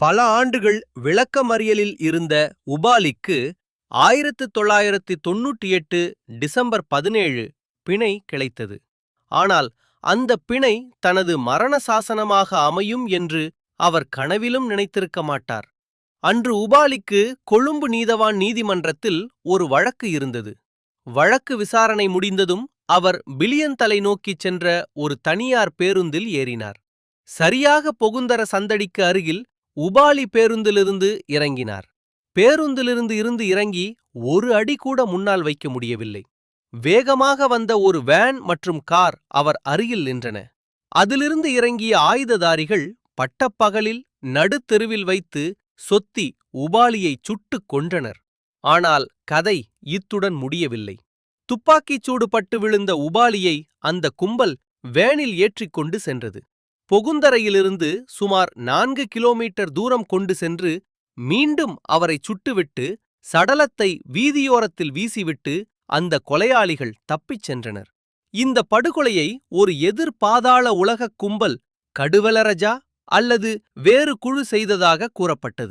பல ஆண்டுகள் விளக்கமறியலில் இருந்த உபாலிக்கு ஆயிரத்து தொள்ளாயிரத்து தொன்னூற்றி எட்டு டிசம்பர் பதினேழு பிணை கிடைத்தது. ஆனால் அந்த பிணை தனது மரண சாசனமாக அமையும் என்று அவர் கனவிலும் நினைத்திருக்க மாட்டார். அன்று உபாலிக்கு கொழும்பு நீதவான் நீதிமன்றத்தில் ஒரு வழக்கு இருந்தது. வழக்கு விசாரணை முடிந்ததும் அவர் பிலியந்தலை நோக்கிச் சென்ற ஒரு தனியார் பேருந்தில் ஏறினார். சரியாக பொகுந்தர சந்தடிக்கு அருகில் உபாலி பேருந்திலிருந்து இறங்கினார். பேருந்திலிருந்து இருந்து இறங்கி ஒரு அடி கூட முன்னால் வைக்க முடியவில்லை. வேகமாக வந்த ஒரு வேன் மற்றும் கார் அவர் அருகில் நின்றன. அதிலிருந்து இறங்கிய ஆயுததாரிகள் பட்டப்பகலில் நடுத்தெருவில் வைத்து சொத்தி உபாலியை சுட்டுக் கொன்றனர். ஆனால் கதை இத்துடன் முடியவில்லை. துப்பாக்கிச் சூடு பட்டு விழுந்த உபாலியை அந்த கும்பல் வேனில் ஏற்றிக்கொண்டு சென்றது. பொகுந்தரையிலிருந்து சுமார் நான்கு கிலோமீட்டர் தூரம் கொண்டு சென்று மீண்டும் அவரை சுட்டுவிட்டு சடலத்தை வீதியோரத்தில் வீசிவிட்டு அந்த கொலையாளிகள் தப்பிச் சென்றனர். இந்த படுகொலையை ஒரு எதிர் பாதாள உலகக் கும்பல் கடுவலரஜா அல்லது வேறு குழு செய்ததாக கூறப்பட்டது.